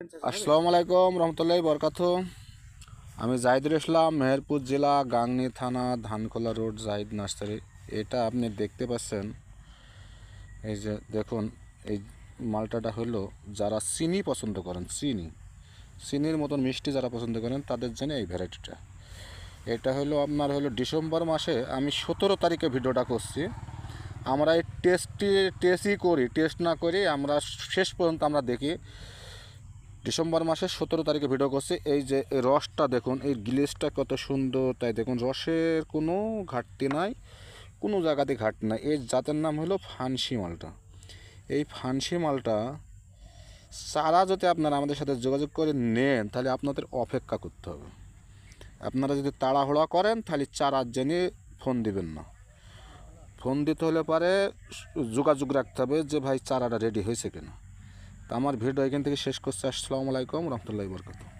আসসালামু আলাইকুম, রহমতুল্লাহ বরকাত। আমি জাহিদুল ইসলাম, মেহেরপুর জেলা, গাংনি থানা, ধানখোলা রোড, জাহিদ নার্সারি। এটা আপনি দেখতে পাচ্ছেন। এই যে দেখুন, এই মালটাটা হলো যারা চিনি পছন্দ করেন, চিনি। চিনির মতন মিষ্টি যারা পছন্দ করেন, তাদের জন্য এই ভ্যারাইটিটা। এটা হলো আপনার হলো ডিসেম্বর মাসে আমি সতেরো তারিখে ভিডিওটা করছি। আমরা এই টেস্টটি টেস্টই করি, টেস্ট না করে আমরা শেষ পর্যন্ত আমরা দেখি। ডিসেম্বর মাসের সতেরো তারিখে ভিডিও করছি। এই যে রসটা দেখুন, এই গ্লেসটা কত সুন্দর। তাই দেখুন, রসের কোনো ঘাটতি নাই, কোনো জায়গাতে ঘাটতি নাই। এই জাতের নাম হলো ফানসি মালটা। এই ফানসি মালটা চারা যদি আপনারা আমাদের সাথে যোগাযোগ করে নেন, তাহলে আপনাদের অপেক্ষা করতে হবে। আপনারা যদি তাড়াহুড়া করেন, তাহলে চারার জেনে ফোন দিবেন না। ফোন দিতে হলে পারে যোগাযোগ রাখতে হবে যে ভাই চারাটা রেডি হয়েছে কিনা। তো আমার ভিডিও এখান থেকে শেষ করছে। আসসালামু আলাইকুম রহমতুল্লাহ বরকাত